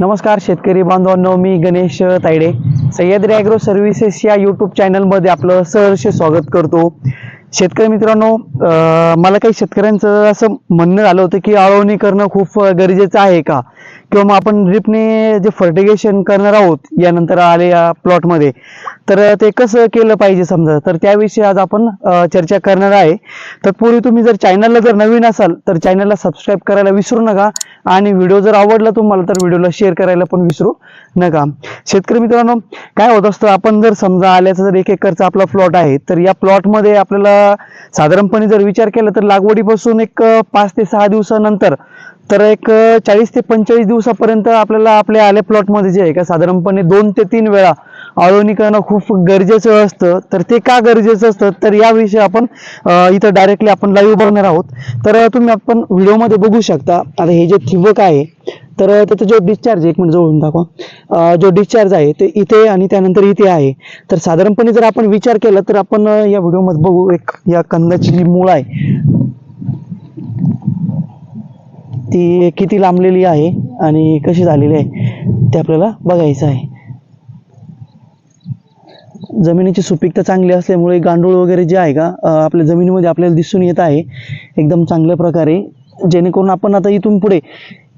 नमस्कार शेतकरी बांधवांनो मी गणेश तायडे. सह्याद्री ॲग्रो सर्व्हिसेस या यूट्यूब चॅनलमध्ये आपलं सहर्ष स्वागत करतो. शेतकरी मित्रांनो मला काही शेतकऱ्यांचं असं म्हणणं झालं होतं की आळवणी करणं खूप गरजेचं आहे का? किंवा मग आपण ड्रिपने जे फर्टिगेशन करणार आहोत यानंतर आले या प्लॉटमध्ये तर ते कसं केलं पाहिजे समजा? तर त्याविषयी आज आपण चर्चा करणार आहे. तत्पूर्वी तुम्ही जर चॅनलला जर नवीन असाल तर चॅनलला सबस्क्राईब करायला विसरू नका. आणि व्हिडिओ जर आवडला तुम्हाला तर व्हिडिओला शेअर करायला पण विसरू नका. शेतकरी मित्रांनो काय होत असतं? आपण जर समजा आल्याचा जर एक एकरचा आपला प्लॉट आहे तर या प्लॉटमध्ये आपल्याला साधारणपणे जर विचार केला तर लागवडीपासून एक पाच ते सहा दिवसानंतर तर एक चाळीस ते पंचेचाळीस दिवसापर्यंत आपल्याला आपल्या आल्या प्लॉटमध्ये जे आहे का साधारणपणे दोन ते तीन वेळा आळवणी करणं खूप गरजेचं असतं. तर ते का गरजेचं असतं? तर याविषयी आपण इथं डायरेक्टली आपण लाईव्ह बघणार आहोत. तर तुम्ही आपण व्हिडिओमध्ये बघू शकता. आता हे जे ठिबक आहे तर त्याचा जो डिस्चार्ज एक मिनिट जवळून दाखवा. जो डिस्चार्ज आहे ते इथे आणि त्यानंतर इथे आहे. तर साधारणपणे जर आपण विचार केला तर आपण या व्हिडिओमध्ये बघू एक या कंदाची जी मूळ आहे ती किती लांबलेली आहे आणि कशी झालेली आहे ते आपल्याला बघायचं आहे. जमिनीची सुपीकता चांगली असल्यामुळे गांडूळ वगैरे जे आहे का आपल्या जमिनीमध्ये आपल्याला दिसून येत आहे. एकदम चांगल्या प्रकारे. जेणेकरून आपण आता इथून पुढे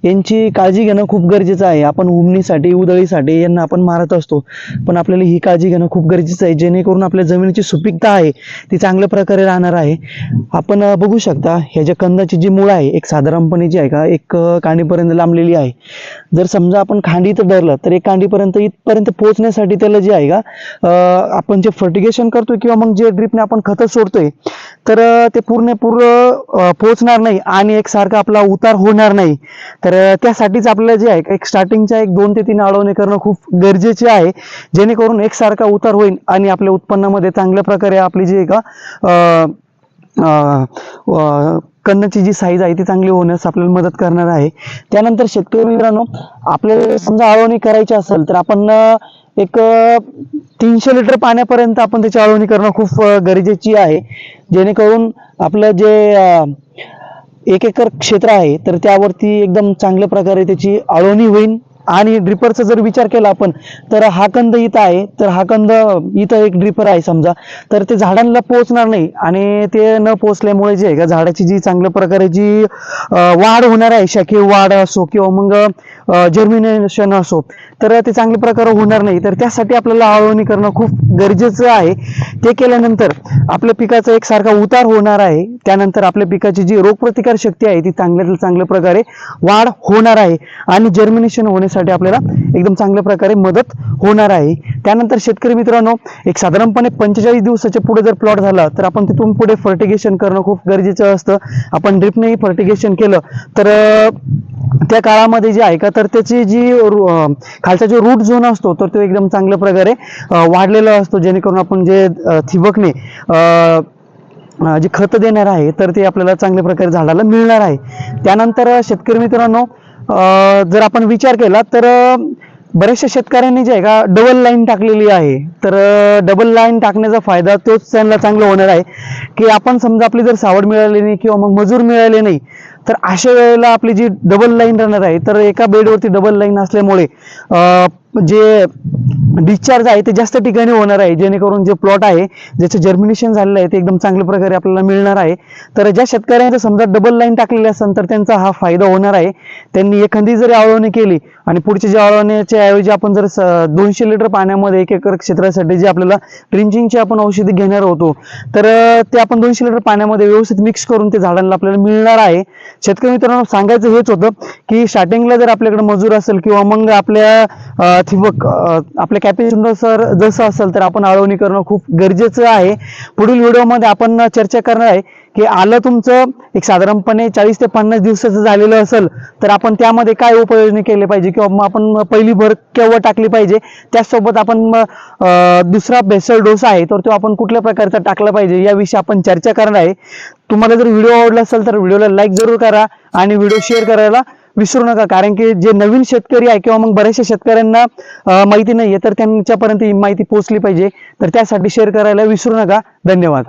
यांची काळजी घेणं खूप गरजेचं आहे. आपण उमणीसाठी उधळीसाठी यांना आपण मारत असतो. पण आपल्याला ही काळजी घेणं खूप गरजेचं आहे. जेणेकरून आपल्या जमिनीची सुपीकता आहे ती चांगल्या प्रकारे राहणार आहे. आपण बघू शकता ह्या ज्या कंदाची जी मुळं आहे एक साधारणपणे जी आहे का एक कांडीपर्यंत लांबलेली आहे. जर समजा आपण खांडी तर धरलं तर एक कांडीपर्यंत इथपर्यंत पोहोचण्यासाठी त्याला जे आहे का आपण जे फर्टिगेशन करतो किंवा मग जे ड्रिपने आपण खतं सोडतोय तर ते पूर्ण पूर्ण पोहोचणार नाही आणि एकसारखा आपला उतार होणार नाही. तर त्यासाठीच आपल्याला जे आहे एक स्टार्टिंगच्या एक दोन ते तीन अडवणे करणं खूप गरजेचे आहे. जेणेकरून एकसारखा उतार होईल आणि आपल्या उत्पन्नामध्ये चांगल्या प्रकारे आपली जी का कन्नची जी साईज आहे ती चांगली होण्यास आपल्याला मदत करणार आहे. त्यानंतर शेतकरी मित्रांनो आपल्याला समजा अळवणी करायची असेल तर आपण एक तीनशे लिटर पाण्यापर्यंत आपण त्याची अळवणी करणं खूप गरजेची आहे. जेणेकरून आपलं जे एक एकर क्षेत्र आहे तर त्यावरती एकदम चांगल्या प्रकारे त्याची आळवणी होईल. आणि ड्रिपरचा जर विचार केला आपण तर हा कंद इथं आहे तर हा कंद इथं एक ड्रिपर आहे समजा. तर ते झाडांना पोहोचणार नाही आणि ते न पोहोचल्यामुळे जे आहे का झाडाची जी चांगल्या प्रकारे जी वाढ होणार आहे शाखीय वाढ असो किंवा मग जर्मिनेशन असो तर ते चांगल्या प्रकारे होणार नाही. तर त्यासाठी आपल्याला आळवणी करणं खूप गरजेचं आहे. ते केल्यानंतर आपल्या पिकाचा एक सारखा उतार होणार आहे. त्यानंतर आपल्या पिकाची जी रोगप्रतिकार शक्ती आहे ती चांगल्या चांगल्या प्रकारे वाढ होणार आहे. आणि जर्मिनेशन होण्यासाठी आपल्याला एकदम चांगल्या प्रकारे मदत होणार आहे. त्यानंतर शेतकरी मित्रांनो एक साधारणपणे पंचेचाळीस दिवसाच्या पुढे जर प्लॉट झाला तर आपण तिथून पुढे फर्टिगेशन करणं खूप गरजेचं असतं. आपण ड्रिपनेही फर्टिगेशन केलं तर त्या काळामध्ये जे आहे का तर त्याची जी खालचा जो रूट झोन असतो तर तो एकदम चांगल्या प्रकारे वाढलेला असतो. जेणेकरून आपण जे अं, ठिबकने जे खत देणार आहे तर ते आपल्याला चांगल्या प्रकारे झाडाला मिळणार आहे. त्यानंतर शेतकरी मित्रांनो जर आपण विचार केला तर बऱ्याचशा शेतकऱ्यांनी जे आहे का डबल लाईन टाकलेली आहे. तर डबल लाईन टाकण्याचा फायदा तोच त्यांना चांगला होणार आहे की आपण समजा आपली जर सावड मिळाली नाही किंवा मग मजूर मिळाले नाही तर अशा वेळेला आपली जी डबल लाईन राहणार आहे तर एका बेडवरती डबल लाईन असल्यामुळे जे डिस्चार्ज आहे ते जास्त ठिकाणी होणार आहे. जेणेकरून जे प्लॉट आहे ज्याचं जर्मिनेशन झालेलं आहे ते एकदम चांगल्या प्रकारे आपल्याला मिळणार आहे. तर ज्या शेतकऱ्यांचं समजा डबल लाईन टाकलेली असेल तर त्यांचा हा फायदा होणार आहे. त्यांनी एखादी जरी आळवणी केली आणि पुढच्या ज्या आळवण्याच्या ऐवजी आपण जर स- दोनशे लिटर पाण्यामध्ये एक एकर क्षेत्रासाठी जे आपल्याला ड्रिंचिंगची आपण औषधी घेणार होतो तर ते आपण दोनशे लिटर पाण्यामध्ये व्यवस्थित मिक्स करून ते झाडांना आपल्याला मिळणार आहे. शेतकरी मित्रांनो सांगायचं हेच होतं की स्टार्टिंगला जर आपल्याकडे मजूर असेल किंवा मग आपल्या ठिबक अं, आपल्या कॅपॅसिटीनुसार जसं असेल तर आपण आळवणी करणं खूप गरजेचं आहे. पुढील व्हिडिओमध्ये आपण चर्चा करणार आहे की आलं तुमचं एक साधारणपणे चाळीस ते पन्नास दिवसाचं झालेलं असेल तर आपण त्यामध्ये काय उपाययोजना केले पाहिजे किंवा मग आपण पहिली भर केव्हा टाकली पाहिजे? त्याचसोबत आपण मग, दुसरा बेसल डोस आहे तर तो आपण कुठल्या प्रकारचा टाकला पाहिजे याविषयी आपण चर्चा करणार आहे. तुम्हाला जर व्हिडिओ आवडला असेल तर व्हिडिओला लाईक जरूर करा आणि व्हिडिओ शेअर करायला विसरू नका. कारण की जे नवीन शेतकरी आहे किंवा मग बऱ्याचशा शेतकऱ्यांना माहिती नाही आहे तर त्यांच्यापर्यंत ही माहिती पोहोचली पाहिजे. तर त्यासाठी शेअर करायला विसरू नका. धन्यवाद.